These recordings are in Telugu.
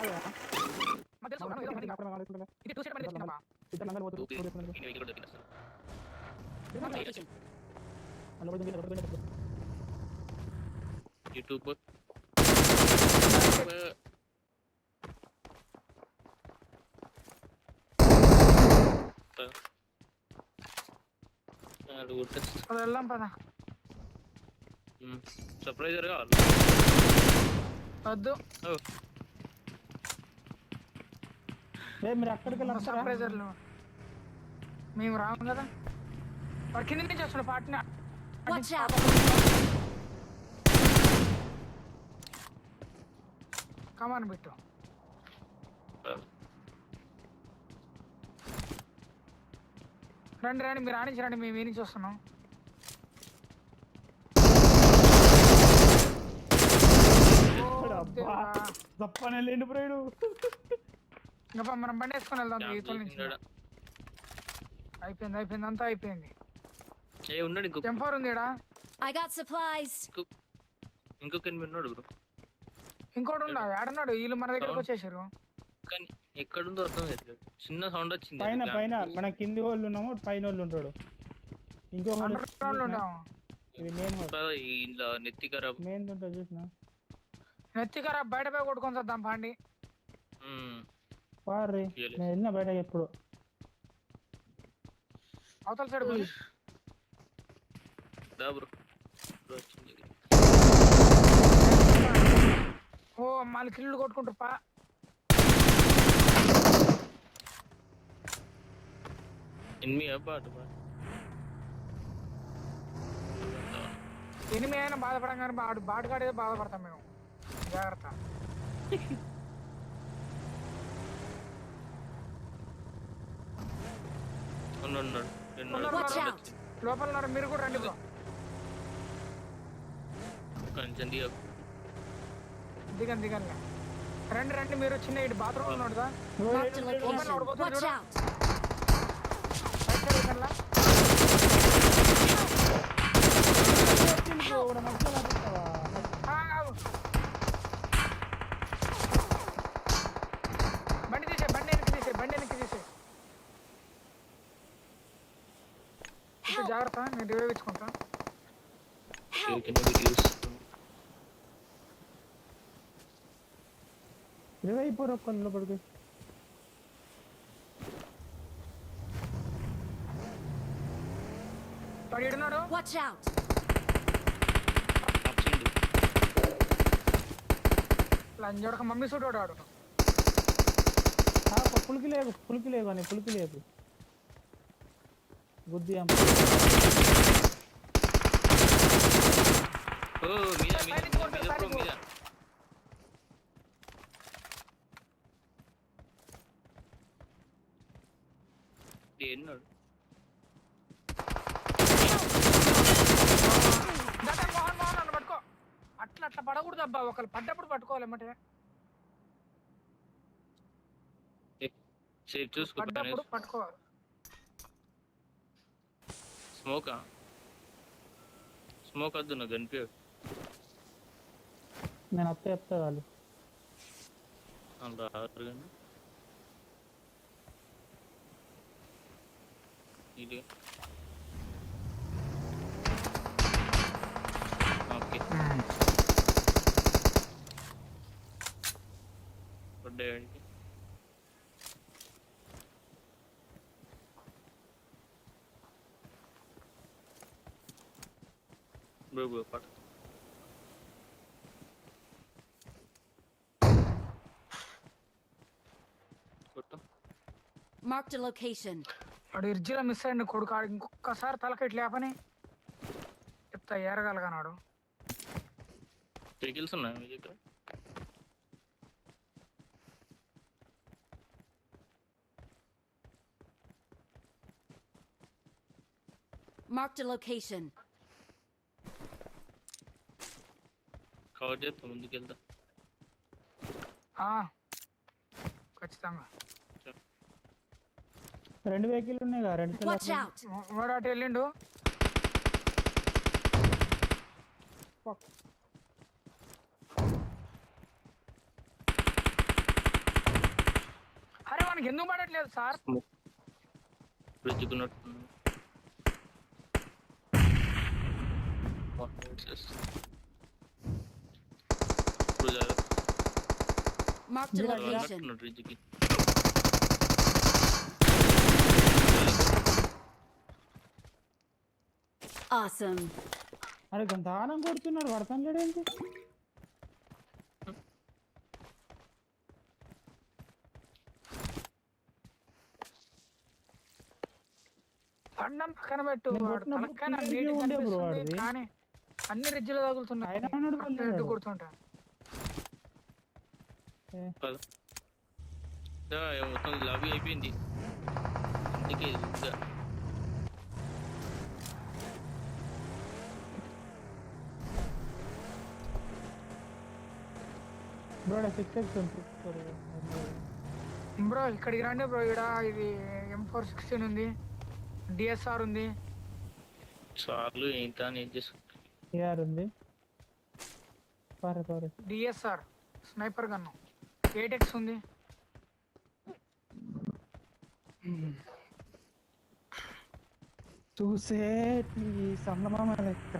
మా తెలుసు, మనం ఏదో మంది. ఇది టూ సైడ్ బండి తెచ్చుకుందామా? టూ ఈ వెహికల్ కూడా దొరికింది యూట్యూబ్ పద వెళ్దాం పద సర్ప్రైజర్ కావాలి వద్దు మీరు అక్కడికి వెళ్ళి వస్తారా? సర్ప్రైజర్లు మేము రాము కదా వాడు కింద నుంచి వస్తున్నాడు పాటిన! కమాన్ బిట్టు రండి రండి మీరు ఆడించి రండి మేము నుంచి వస్తున్నాం. తప్పని వెళ్ళిండు బ్రోడు ఇంకా మనం బండి వేసుకొని వెళ్దాం ఈతల నుంచి అయిపోయింది అయిపోయింది అంతా అయిపోయింది. ఏ ఉన్నాడు ఇంకొక. టెంపర్ ఉంది ఈడ I got supplies. ఇంకొక ఎనిమిది ఉన్నాడు బ్రో. ఇంకోటి ఉండా ఆడున్నాడు వీళ్ళు మన దగ్గరకు. వచ్చేసారు. కానీ ఎక్కడుందో అర్థం కాదు చిన్న సౌండ్ వచ్చింది. పైన పైన. మన కింది వాళ్ళు ఉన్నాము పైన వాళ్ళు ఉంటాడు. ఇంకో అండర్ గ్రౌండ్ ఉంటాము ఇది ఈ ఇంట్లో నెత్తి ఖరాబ్. మెయిన్ ఉంటుంది చూసిన? నెత్తికరా బయట పోయి కొట్టుకొని వద్దాం పాండి. పార్రీ. ఇయ్యలే. నేను వెళ్ళిన బయట ఎప్పుడు. అవతల సైడ్ పోయి. దా బ్రో. బ్రో వచ్చింది ఓ మళ్ళీ కిల్లు కొట్టుకుంటారు పా. ఎనిమిది అబ్బా అటు బా. ఎనిమిది అయినా బాధపడం కానీ బాడు బాటుగాడే బాధపడతాం మేము. జాగ్రత్త ఉన్నాడు ఉన్నాడు ఉన్నాడు. ఉన్నాడు, Watch ఉన్నాడు. out! లోపల ఉన్నారు మీరు కూడా రండి బ్రో. కొంచెం దిగ. దిగండి దిగండి. రండి రండి మీరు చిన్న ఇటు బాత్రూమ్ ఉన్నాడు కదా Marked a location. Watch Watch out! Right side ఇక్కడ జాగ్రత్త నేను రివైవ్ ఇచ్చుకుంటా out! వచ్చిండు లంజోడక మమ్మీ సూట్ వాడు ఆ, ఒక్క పులికి లేవు పులికి లేవు అని పులికి లేవు. బుద్ధి ఓ మీద మీద బ్రో ఎన్నాడు అట్లా అట్లా పడకూడదు అబ్బా ఒకళ్ళు పడ్డప్పుడు పట్టుకోవాలి ఏమంటే సేఫ్ చూసుకో పడ్డప్పుడు పట్టుకోవాలి స్మోకా స్మోక్ వద్దు నాకు కనిపించదు నేను అత్త చెప్తా వాళ్ళు అలా రారు కానీ ఇది. ఓకే. పడ్డాయండి బ్రో బ్రో పడ కొట్టు Marked a location. వాడు ఇర్జిలో మిస్ అయ్యండి కొడుకు. ఆడు ఇంకొకసారి తలక ఇట్లా లేపని చెప్తా ఏరగలగనాడు. వెహికల్స్ ఉన్నాయి మీ దగ్గర? Marked a location. కవర్ చేస్తా ముందుకు వెళ్తా ఆ, ఖచ్చితంగా. రెండు వెహికల్ ఉన్నాయి కదా రెండు! వాడు అటు వెళ్ళిండు మనకి ఎందుకు పడట్లేదు సార్ బ్రిడ్జ్కున్నట్టు ఇప్పుడు జాగ్రత్త. Marked a Mira, వాళ్ళు location. Awesome. అరే కొంత ఆనం కొడుతున్నారు పడతాను లేడేంటి పండం పక్కన పెట్టు నేను వాడు. కొట్టినప్పుడు తలకాయ నాకు clear గా నీట్గా ఉండే bro కనిపిస్తుంది, వాడిది. కానీ అన్ని రిజ్జులు తగులుతున్నాయి ఆయన ఉన్నాడు అటు వాళ్ళు ఇటు లేడు. కొడుతుంటా పద. దా, ఏ మొత్తం లాబీ అయిపోయింది అందుకే ఇంకా బ్రో సిక్స్ ఎక్స్ ఉంది బ్రో. ఇక్కడికి రండి బ్రో. ఇక్కడ ఇది ఎం ఫోర్ సిక్స్టీన్ ఉంది. డిఎస్ఆర్ ఉంది. చాలు ఏంటా అని ఏం చేసుకుంటా ఏఆర్ ఉంది. పారే పారే. డిఎస్ఆర్ స్నైపర్ గన్ను ఎయిటెక్స్ ఉంది. చూసే ఈ సంగమా లెక్క.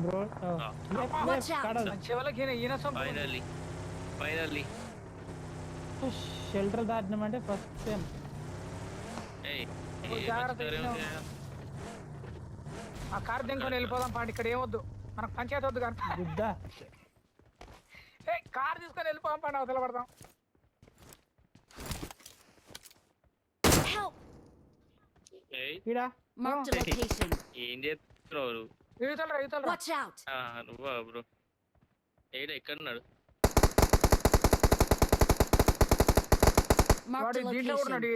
బ్రో ఫైనల్లీ ఫైనల్లీ షెల్టర్ దాటినామంటే ఫస్ట్ టైం. ఆ కార్ దింకొని వెళ్ళిపోదాం పాండి ఇక్కడ ఏమొద్దు. మనకు పంచాయతీ వద్దు కానీ గుద్దా ఏ కార్ తీసుకొని వెళ్ళిపోదాం పాండి అవతల పడదాం. ఈడా. ఏం చేస్తున్నావు ఆ, నువ్వా బ్రో? ఏడ ఎక్కడున్నాడు? Marked వాడు a దీంట్లో కూడా location. ఉన్నాడు.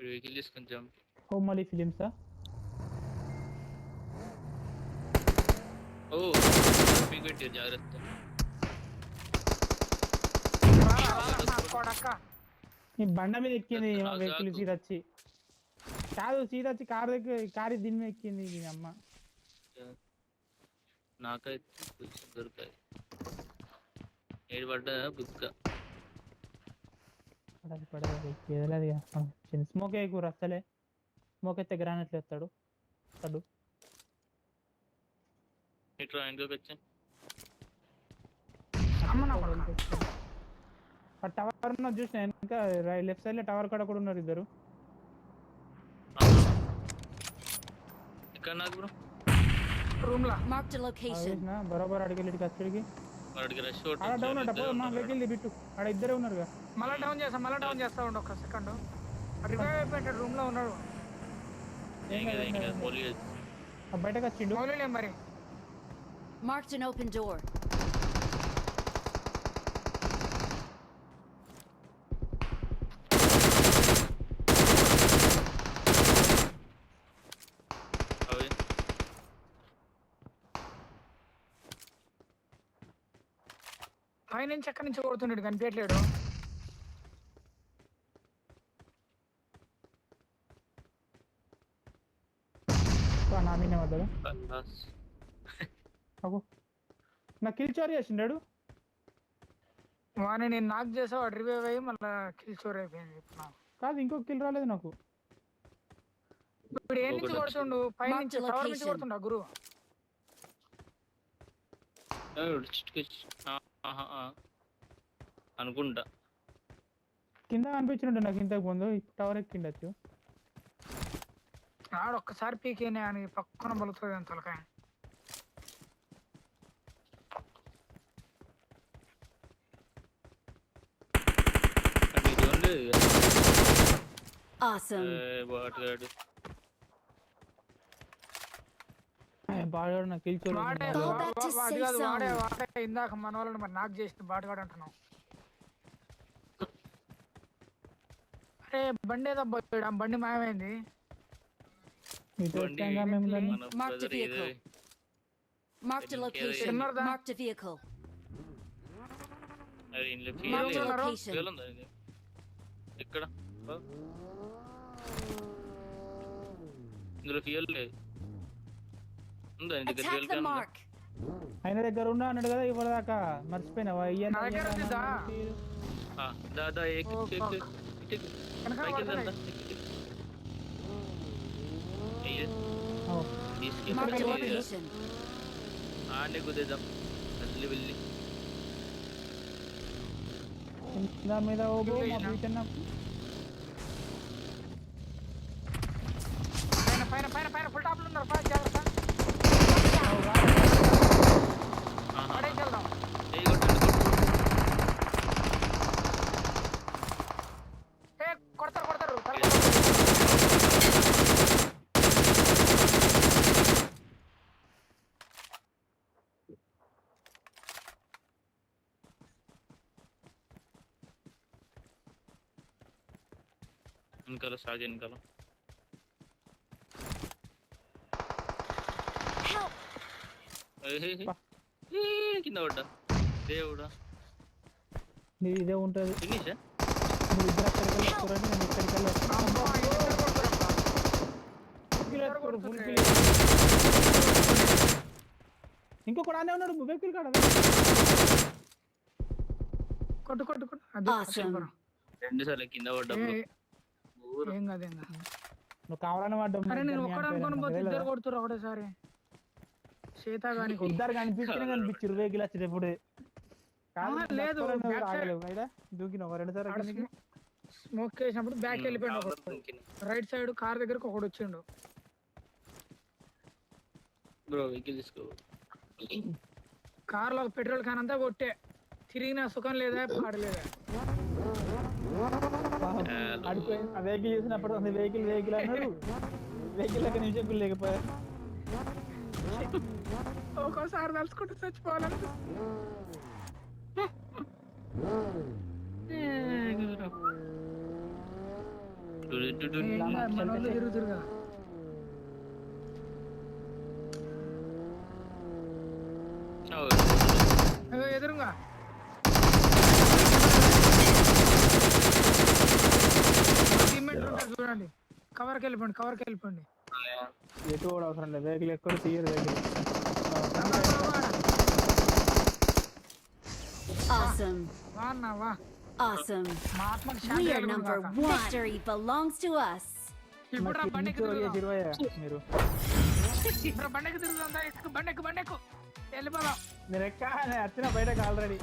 వెహికల్ తీసుకొని జంప్ హోమలీ ఫిలిమ్సా? ఓ పీక్ పెట్టారు జాగ్రత్త. అక్క ఈ బండ మీద ఎక్కింది. వెహికల్ వచ్చి కాదు సీట్ వచ్చి కార్ దగ్గర కారు దీని ఎక్కింది ఈ అమ్మ. నాకైతే కొంచెం దొరికాయి. ఏడు పడ్డా బుక్క పడదు పడదు ఎదలేదు చిన్న స్మోక్ వేయకూర అసలే స్మోక్ అయితే గ్రానైట్లు ఎత్తాడు వస్తాడు ఇట్లా ఇంట్లోకి వచ్చి? అమ్మ నా కొడుకా. ఆ టవర్ చూసిన వెనక లెఫ్ట్ సైడ్లో టవర్ కాడ కూడా ఉన్నారు ఇద్దరు. ఇక్కడ నాకు బ్రో రూమ్ లా ఆ location. చూసినా బరోబర్ అడిగి వెళ్ళి కచ్చడికి వాడికి రష్ ఆడ డౌన్ అట పో మా వెహికల్ బిట్టు. ఆడ ఇద్దరే ఉన్నారుగా మళ్ళీ డౌన్ చేస్తా మళ్ళీ డౌన్ చేస్తా ఉండు ఒక సెకండ్ రివైవ్ అయిపోయాడు రూమ్లో ఉన్నాడు. ఏం కాదు ఏం కాదు పోలీస్. బయటకు వచ్చిండు. మౌలిలే మరి. Marked an open door. పై నుంచి ఎక్కడి నుంచి కొడుతున్నాడు కనిపించట్లేడు ఆ, నా కిల్ చోరీ చేసిండాడు? వాని నేను నాక్ చేసా వాడు రివైవ్ అయ్యి మళ్ళీ కిల్ చోర్ అయిపోయింది. కాదు ఇంకో కిల్ రాలేదు నాకు. ఇప్పుడు ఏ నుంచి కొడుతుండు? పై నుంచి టవర్ నుంచి. కొడుతుండ గురు అనుకుంటా. కింద అనిపించినట్టు నాకు ఇంతకు ముందు టవర్ ఎక్కిండొచ్చు. ఆడు ఒక్కసారి పీకేనే అని పక్కన బలుతుంది అని తలకాయ. Awesome. బాటగాడు బాగా నాకు కిల్ వాడే వాడే ఇందాక మన వాళ్ళని మరి నాక్ చేసిన బాటగాడు అంటున్నావు అరే బండి ఏదో పోయాడు బండి మాయమైంది Mark the vehicle. Location. location. ఎక్కడ ఆ? ఇందులో ఫీల్ లేదు ఉందా నీ దగ్గర Attack feel the cam mark. ఆయన దగ్గర ఉన్నా అన్నాడు కదా ఇవ్వదాకా మర్చిపోయినావా? ఇయ్యను, నా దగ్గర ఇయ్యను ఉంది దా. అన్నాడు. దాదా ఎక్ ఓ, ఎక్ fuck. ఎక్ ఎక్ వెనకాల పైకి పడుతున్నాయి. వెళ్దా అయ్యే ఓ, తీసుకెళ్ళి Marked a Marked a location. ఆడనే కుదేద్దాం వెళ్ళి వెళ్ళి కింద మీద ఓగో మా ఫ్యూచర్ నాకు పైన పైన పైన పైన ఫుల్ టాప్లు ఉన్నారు పైన జాగ్రత్త ఆహా. పడేసి వెళ్దాం ఏయ్, కొట్టండి, కొట్టు. ఏ కొడతారు కొడతారు తల కొడతారు. వెనకాల సాగి వెనకాల కింద పడ్డా. దేవుడా. నీది ఇదే ఉంటుంది. ఫినిషా మీరు ఇద్దరు అక్కడికి వెళ్ళి వస్తారండి నేను ఇక్కడికి వెళ్ళి వస్తాను. అమ్మా, ఇద్దరు కొడుతుర్రబ్బా. కిల్ వేసుకోరు, ఫుల్ కిల్ ఇంకొకడు ఆనే ఉన్నాడు వెహికల్ కాడ? కొట్టు కొట్టు కొట్టు. రెండు సార్లు కింద పడ్డా ఏ, బ్రో ఊరు. ఏం కాదు ఏం కాదు. నువ్వు కావాలని వాడ్డావు అరే నేను ఒక్కడ అనుకుని పోతే ఇద్దరు కొడుతురు ఒకటేసారి. సీత గాని. ఇద్దరు కనిపించిన కనిపించారు లేదు, దూకినావు రెండు సార్లు. స్మోక్ చేసినప్పుడు బ్యాక్ వెళ్ళిపోయాడు రైట్ సైడ్ కార్ దగ్గరకు ఒకడు వచ్చిండు. బ్రో వెహికల్ తీసుకో. కార్లో పెట్రోల్ క్యాన్ అంతా కొట్టే. తిరిగిన సుఖం లేదా పాడలేదా? ఆ వెహికల్ చూసినప్పుడు ఉంది వెహికల్ వెహికల్ అన్నారు. వెహికల్ లెక్క నిమిషం లేకపోయా? ఒక్కోసారి తలుచుకుంటూ చచ్చిపోవాలని తిరుగుతురు కదా ఎదురుగా చూడండి కవర్కి వెళ్ళిపోండి కవర్కి వెళ్ళిపోండి ఎటు కూడా అవసరం లేదు వెహికల్ ఎక్కడ తీయరు వెహికల్ Awesome. వా అన్న వా Awesome. మా ఆత్మకి We శాంతి are కలుగును number గాక. one. Victory belongs to us. ఇప్పుడు రా బండికి చేసి తిరుగుదాం. మీరు బ్రో బండెక్కి తిరుగుతుందా ఇసుక బండెక్కు బండెక్కు వెళ్ళిపోదాం నేను ఎక్క నేను వచ్చిన బయటకు ఆల్రెడీ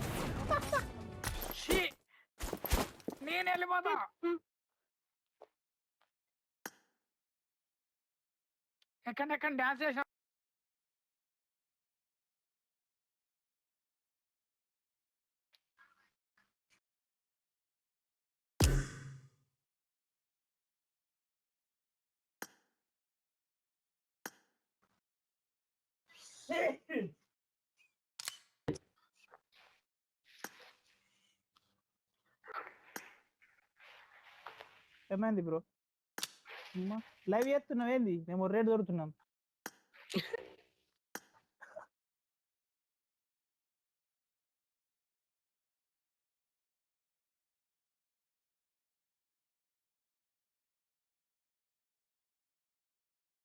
షీ నేను వెళ్ళిపోతా ఎక్కడెక్కడ డ్యాన్స్ డాన్స్ ఏమైంది బ్రో లైవ్ చేస్తున్నావు ఏంది మేము రేట్ దొరుకుతున్నాం.